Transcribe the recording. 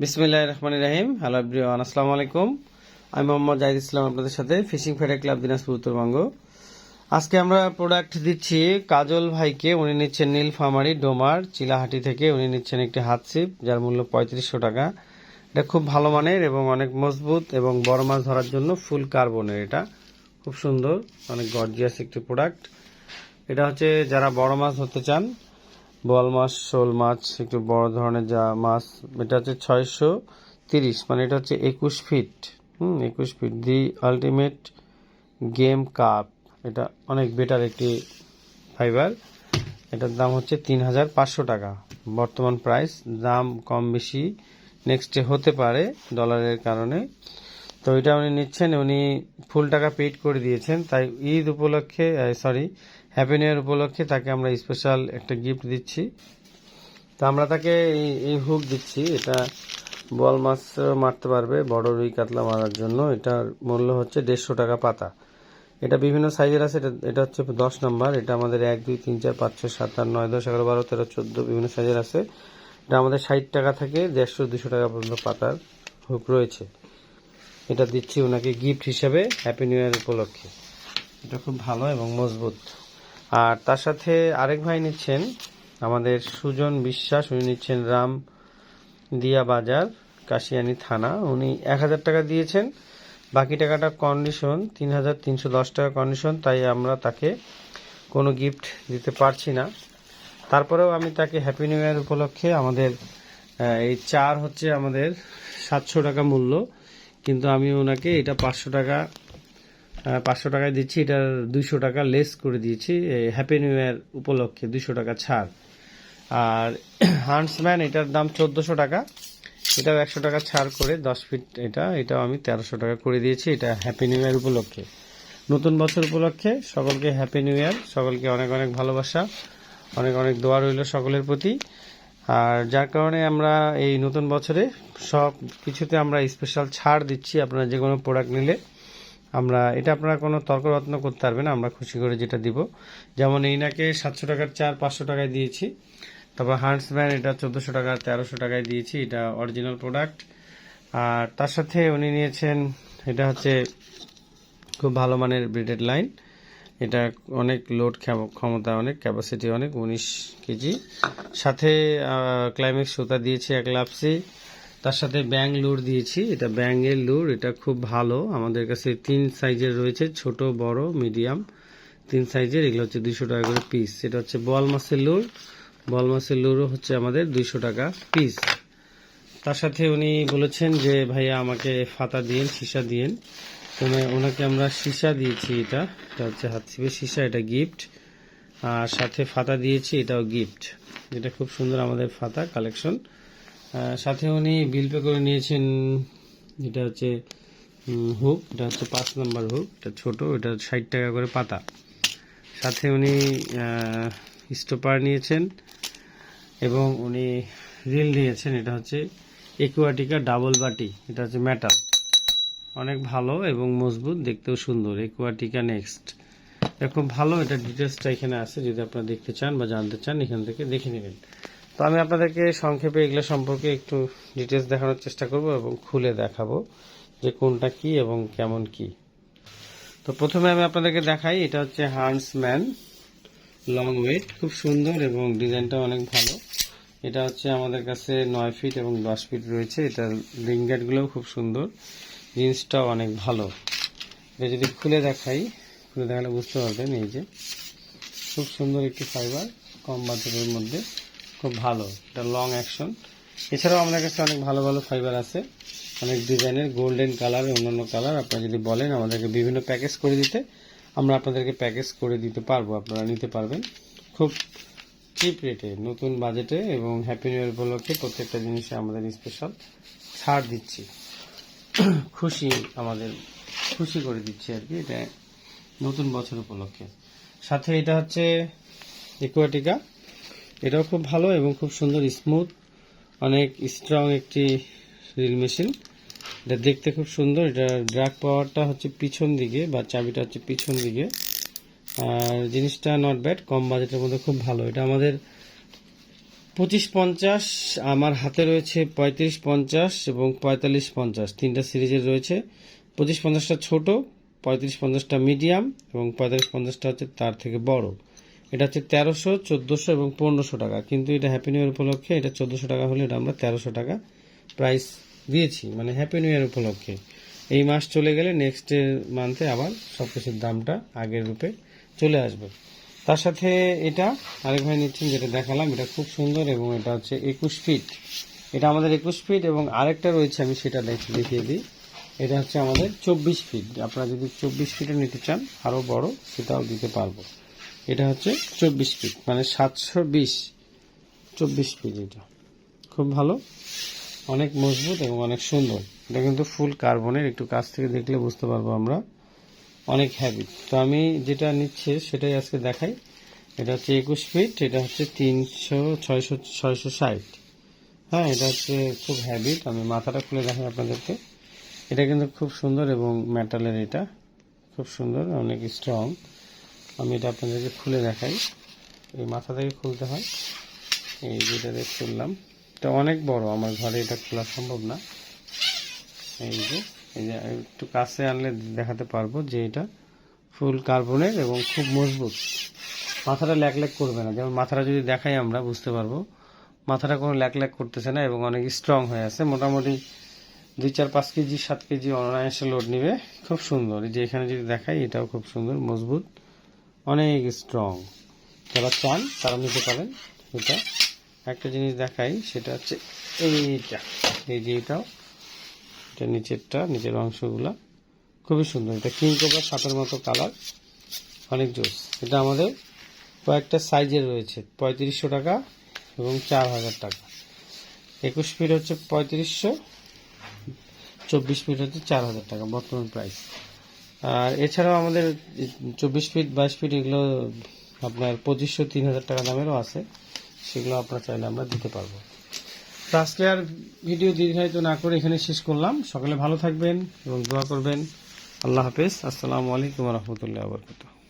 বিসমিল্লাহ রহমান রাহিম। Hello everyone আসসালামু আলাইকুম। আমি মোহাম্মদ জাহিদ ইসলাম আপনাদের সাথে fishing feeder club Dinajpur Uttarbanga. আজকে আমরা প্রোডাক্ট দিচ্ছি কাজল ভাইকে। উনি নিচ্ছেন নীল ফামারি ডোমার, চিলাহাটি থেকে উনি নিচ্ছেন একটি হাত ছিপ যার মূল্য পঁয়ত্রিশশো টাকা। এটা খুব ভালো মানের এবং অনেক মজবুত এবং বড় মাছ ধরার জন্য ফুল কার্বনের এটা। খুব সুন্দর, অনেক গর্জিয়াস একটি প্রোডাক্ট এটা হচ্ছে যারা বড় মাছ ধরতে চান বোয়াল মাছ, শোল মাছ, একটু বড় ধরনের যা মাছ, এটা হচ্ছে ছয়শো তিরিশ মানে এটা হচ্ছে একুশ ফিট, হুম, একুশ feet, the ultimate game cup, এটা অনেক বেটার একটি ফাইবার, এটার দাম হচ্ছে তিন হাজার পাঁচশো টাকা, বর্তমান প্রাইস, দাম কম বেশি নেক্সটে হতে পারে ডলারের কারণে, তো এটা উনি নিচ্ছেন, উনি ফুল টাকা পেড করে দিয়েছেন, তাই ঈদ উপলক্ষে সরি হ্যাপি নিউ ইয়ার উপলক্ষে তাকে আমরা স্পেশাল একটা গিফট দিচ্ছি। তো আমরা তাকে এই হুক দিচ্ছি। এটা বল মাছ মারতে পারবে, বড় রুই কাতলা মারার জন্য। এটার মূল্য হচ্ছে দেড়শো টাকা পাতা। এটা বিভিন্ন সাইজের আছে, এটা এটা হচ্ছে দশ নম্বর এটা আমাদের এক, দুই, তিন, চার, পাঁচ, ছয়, সাত, আট, নয়, দশ, এগারো, বারো, তেরো, চোদ্দ বিভিন্ন সাইজের আছে। এটা আমাদের ষাট টাকা থেকে দেড়শো, দুশো টাকা পর্যন্ত পাতার হুক রয়েছে। এটা দিচ্ছি ওনাকে গিফট হিসেবে হ্যাপি নিউ ইয়ার উপলক্ষে। এটা খুব ভালো এবং মজবুত। আর তার সাথে আরেক ভাই নিচ্ছেন আমাদের সুজন বিশ্বাস, উনি নিচ্ছেন রাম দিয়া বাজার কাশিয়ানি থানা। উনি এক হাজার টাকা দিয়েছেন। বাকি টাকাটা কন্ডিশন তিন হাজার তিনশো দশ টাকা কন্ডিশন তাই আমরা তাকে কোনো গিফট দিতে পারছি না। তারপরেও আমি তাকে হ্যাপি নিউ ইয়ার উপলক্ষে আমাদের এই চার হচ্ছে আমাদের সাতশো টাকা মূল্য। কিন্তু আমি ওনাকে এটা পাঁচশো টাকা পাঁচশো টাকায় দিচ্ছি এটা দুইশো টাকা লেস করে দিয়েছি। হ্যাপি নিউ ইয়ার উপলক্ষে দুইশো টাকা ছাড়। আর হান্টসম্যান এটার দাম চোদ্দোশো টাকা। এটাও একশো টাকা ছাড় করে দশ ফিট এটা, এটাও আমি তেরোশো টাকা করে দিয়েছি, এটা হ্যাপি নিউ ইয়ার উপলক্ষে। নতুন বছর উপলক্ষে সকলকে হ্যাপি নিউ ইয়ার সকলকে অনেক অনেক ভালোবাসা, অনেক অনেক দোয়া রইল সকলের প্রতি। আর যার কারণে আমরা এই নতুন বছরে সব কিছুতে আমরা স্পেশাল ছাড় দিচ্ছি, আপনারা যে কোনো প্রোডাক্ট নিলে। আমরা, এটা আপনারা কোনো তর্করত্ন করতে পারবেন আমরা খুশি করে যেটা দিব। যেমন এইনাকে সাতশো টাকার চার, পাঁচশো টাকায় দিয়েছি। তারপর হান্টসম্যান এটা চোদ্দোশো টাকা, তেরোশো টাকায় দিয়েছি, এটা অরিজিনাল প্রোডাক্ট। আর তার সাথে উনি নিয়েছেন, এটা হচ্ছে খুব ভালো মানের ব্রিডেড লাইন। এটা অনেক লোড ক্ষমতা, অনেক ক্যাপাসিটি অনেক, উনিশ কেজি। সাথে ক্লাইম্যাক্স সুতা দিয়েছি এক লাপসি। তার সাথে ব্যাং লুর দিয়েছি। এটা ব্যাঙের লুর, এটা খুব ভালো। আমাদের কাছে তিন সাইজের রয়েছে, ছোট, বড়, মিডিয়াম। তিন সাইজের, এগুলো হচ্ছে দুইশো টাকা করে পিস এটা হচ্ছে বল মাছের লুর। বল মাছের লুরও হচ্ছে আমাদের দুইশো টাকা পিস তার সাথে উনি বলেছেন যে, ভাইয়া, আমাকে ফাতা দিয়েন, সীসা দিয়েন। তো ওনাকে আমরা সীসা দিয়েছি এটা। এটা হচ্ছে হাত ছিপের সীসা, এটা গিফট আর সাথে ফাতা দিয়েছি, এটাও গিফট এটা খুব সুন্দর আমাদের ফাতা কালেকশন সাথে উনি বিল পে করে নিয়েছেন, এটা হচ্ছে হুক এটা হচ্ছে পাঁচ নাম্বার হুক এটা ছোট, এটা ষাট টাকা করে পাতা। সাথে উনি স্টোপার নিয়েছেন এবং উনি রিল নিয়েছেন এটা হচ্ছে একুয়াটিকা ডাবল বাটি, এটা হচ্ছে মেটাল অনেক ভালো এবং মজবুত, দেখতেও সুন্দর একুয়াটিকা নেক্সট খুব ভালো, এটা ডিটেলসটা এখানে আছে, যদি আপনারা দেখতে চান বা জানতে চান, এখান থেকে দেখে নেবেন। তো আমি আপনাদেরকে সংক্ষেপে এগুলো সম্পর্কে একটু ডিটেলস দেখানোর চেষ্টা করব এবং খুলে দেখাবো যে কোনটা কি এবং কেমন কি। তো প্রথমে আমি আপনাদেরকে দেখাই, এটা হচ্ছে হান্সম্যান লং ওয়েট খুব সুন্দর এবং ডিজাইনটা অনেক ভালো। এটা হচ্ছে আমাদের কাছে নয় ফিট এবং দশ ফিট রয়েছে, এটা রিংগেটগুলোও খুব সুন্দর, জিন্সটাও অনেক ভালো। এটা যদি খুলে দেখাই, খুলে দেখালে বুঝতে পারবেন এই যে। খুব সুন্দর একটি ফাইবার কম বাজেটের মধ্যে। খুব ভালো, এটা লং অ্যাকশন এছাড়াও আমাদের কাছে অনেক ভালো ভালো ফাইবার আছে, অনেক ডিজাইনের গোল্ডেন কালার অন্যান্য কালার আপনারা যদি বলেন আমাদেরকে বিভিন্ন প্যাকেজ করে দিতে, আমরা আপনাদেরকে প্যাকেজ করে দিতে পারব, আপনারা নিতে পারবেন। খুব চিপ রেটে নতুন বাজেটে এবং হ্যাপি নিউ ইয়ার উপলক্ষে প্রত্যেকটা জিনিসে আমাদের স্পেশাল ছাড় দিচ্ছি। খুশি আমাদের, খুশি করে দিচ্ছি আর কি, এটা নতুন বছর উপলক্ষে। সাথে এটা হচ্ছে একুয়াটিকা এটাও খুব ভালো এবং খুব সুন্দর স্মুথ অনেক স্ট্রং একটি রিল মেশিন এটা দেখতে খুব সুন্দর, এটা ড্রাগ পাওয়ারটা হচ্ছে পিছন দিকে বা চাবিটা হচ্ছে পিছন দিকে। আর জিনিসটা নট ব্যাড কম বাজেটের মধ্যে খুব ভালো। এটা আমাদের পঁচিশ পঞ্চাশ, আমার হাতে রয়েছে পঁয়ত্রিশ পঞ্চাশ এবং পঁয়তাল্লিশ পঞ্চাশ। তিনটা সিরিজের রয়েছে। পঁচিশ পঞ্চাশটা ছোট, পঁয়ত্রিশ পঞ্চাশটা মিডিয়াম এবং পঁয়তাল্লিশ পঞ্চাশটা হচ্ছে তার থেকে বড়। এটা হচ্ছে তেরোশো, চোদ্দোশো এবং পনেরোশো টাকা। কিন্তু এটা হ্যাপি নিউ ইয়ার উপলক্ষে, এটা চোদ্দোশো টাকা হলে এটা আমরা তেরোশো টাকা প্রাইস দিয়েছি মানে হ্যাপি নিউ ইয়ার উপলক্ষে। এই মাস চলে গেলে নেক্সট মান্থে আবার সব কিছুর দামটা আগের রূপে চলে আসবে। তার সাথে এটা আরেক ভাই নিচ্ছেন, যেটা দেখালাম, এটা খুব সুন্দর এবং এটা হচ্ছে একুশ ফিট এটা আমাদের একুশ ফিট এবং আরেকটা রয়েছে, আমি সেটা দেখ- দেখিয়ে দিই। এটা হচ্ছে আমাদের চব্বিশ ফিট আপনারা যদি চব্বিশ ফিটে নিতে চান আরও বড়, সেটাও দিতে পারব। এটা হচ্ছে চব্বিশ ফিট মানে সাতশো বিশ, চব্বিশ ফিট এটা। খুব ভালো, অনেক মজবুত এবং অনেক সুন্দর। এটা কিন্তু ফুল কার্বনের, একটু কাছ থেকে দেখলে বুঝতে পারব আমরা। অনেক হ্যাভি তো আমি যেটা নিচ্ছি সেটাই আজকে দেখাই। এটা হচ্ছে একুশ ফিট এটা হচ্ছে তিনশো, ছয়শো ছয়শো ষাট। হ্যাঁ এটা হচ্ছে খুব হ্যাভি আমি মাথাটা খুলে দেখাই আপনাদেরকে। এটা কিন্তু খুব সুন্দর এবং মেটালের এটা। খুব সুন্দর, অনেক স্ট্রং আমি এটা আপনাদেরকে খুলে দেখাই। এই মাথা থেকে খুলতে হয়। এই যেটা দিয়ে খুললাম। এটা অনেক বড়, আমার ঘরে এটা খোলা সম্ভব না। এই যে এই যে একটু কাছে আনলে দেখাতে পারব যে এটা ফুল কার্বনের এবং খুব মজবুত। মাথাটা ল্যাক ল্যাক করবে না। যেমন মাথাটা যদি দেখাই আমরা, বুঝতে পারব। মাথাটা কোনো ল্যাক ল্যাক করতেছে না এবং অনেক স্ট্রং হয়ে আছে। মোটামুটি দুই চার পাঁচ কেজি, সাত কেজি অনায়াসে লোড নিবে। খুব সুন্দর। এই যে এখানে যদি দেখাই, এটাও খুব সুন্দর, মজবুত। অনেক স্ট্রং যারা চান, তারা নিতে পারেন। এটা একটা জিনিস দেখাই, সেটা হচ্ছে এইটা। এই যে এটাও, এটা নিচেরটা, নিচের অংশগুলা। খুবই সুন্দর। এটা কিং কোবরা সাপের মতো কালার অনেক জোস। এটা আমাদের কয়েকটা সাইজের রয়েছে। পঁয়ত্রিশশো টাকা এবং চার হাজার টাকা। একুশ ফিট হচ্ছে পঁয়ত্রিশশো, চব্বিশ ফিট হচ্ছে চার হাজার টাকা বর্তমান প্রাইস আর এছাড়াও আমাদের চব্বিশ ফিট, বাইশ ফিট এগুলো আপনার পঁচিশশো, তিন হাজার টাকা দামেরও আছে। সেগুলো আপনার চাইলে আমরা দিতে পারব। তো আজকে আর ভিডিও দীর্ঘায়িত না করে এখানে শেষ করলাম। সকালে ভালো থাকবেন এবং দোয়া করবেন। আল্লাহ হাফেজ। আসসালামু আলাইকুম রহমতুল্লাহ বরকত